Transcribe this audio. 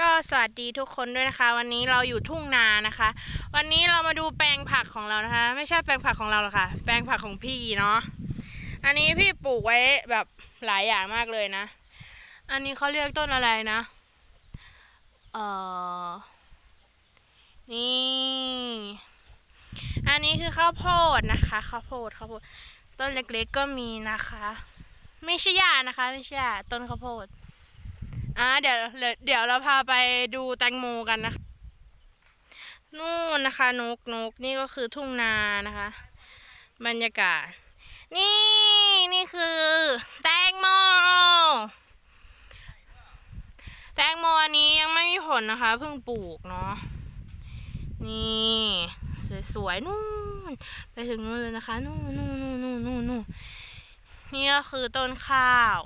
ก็สวัสดีทุกคนด้วยนะคะ วันนี้เราอยู่ทุ่งนานะคะ วันนี้เรามาดูแปลงผักของเรานะคะ ไม่ใช่แปลงผักของเราหรอกค่ะ แปลงผักของพี่เนาะอันนี้พี่ปลูกไว้แบบหลายอย่างมากเลยนะ อันนี้เขาเรียกต้นอะไรนะเอ่อนี่ อันนี้คือข้าวโพดนะคะข้าวโพดข้าวโพดต้นเล็กๆก็มีนะคะ ไม่ใช่หญ้านะคะ ไม่ใช่หญ้าต้นข้าวโพด อ่าเดี๋ยวเดี๋ยวเราพาไปดูแตงโมกันนะคะ นู่นนะคะนกนกนี่ก็คือทุ่งนานะคะ บรรยากาศ นี่นี่คือ แตงโม แตงโมอันนี้ยังไม่มีผลนะคะเพิ่งปลูกเนาะนี่สวยๆนู่นไปถึงนู่นเลยนะคะ นู่นนู่นนู่นนู่นนู่นนี่ก็คือต้นข้าว